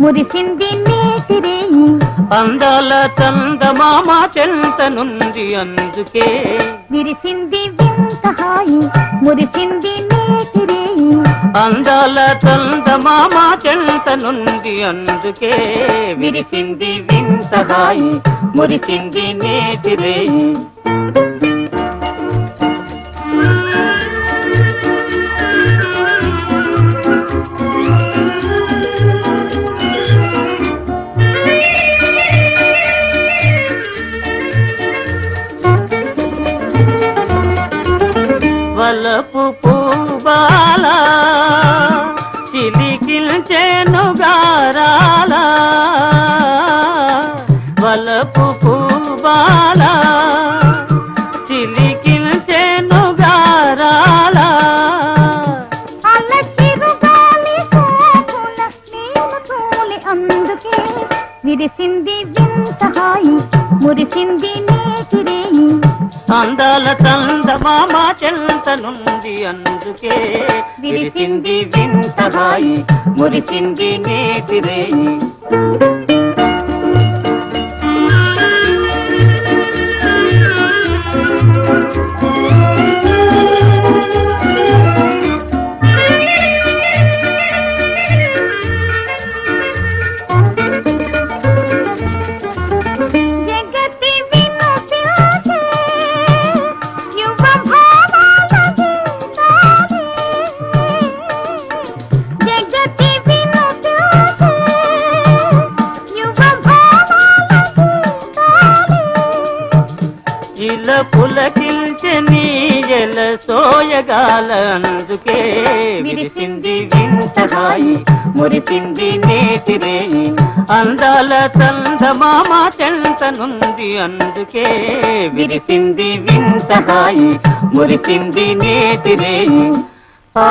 మురిసింది నేతిరేయి. అందాల చందమామ చెంత నుండి అందుకే. విరిసింది వింత హాయి మురిసింది నేతిరేయి. అందాల చందమామ చెంత నుండి అందుకే. విరిసింది వింత హాయి మురిసింది నేతిరేయి. వలపు పూబాల చిలికిల్చెను గారాల? వలపు పూబాల చిలికిల్చెను గారాల? అందుకే విరిసింది వింత హాయి మురిసింది నేతిరేయి అందాల చందమామ చెంత నుండి అందుకే విరిసింది వింత హాయి మురిసింది నేతిరేయి ఇల పులకిల్చె నీయల సోయగాల అందుకే విరిసింది వింత హాయి మురిసింది నేతిరేయి అందాల చందమామ చెంత నుండి అందుకే విరిసింది వింత హాయి మురిసింది నేతిరేయి ఆ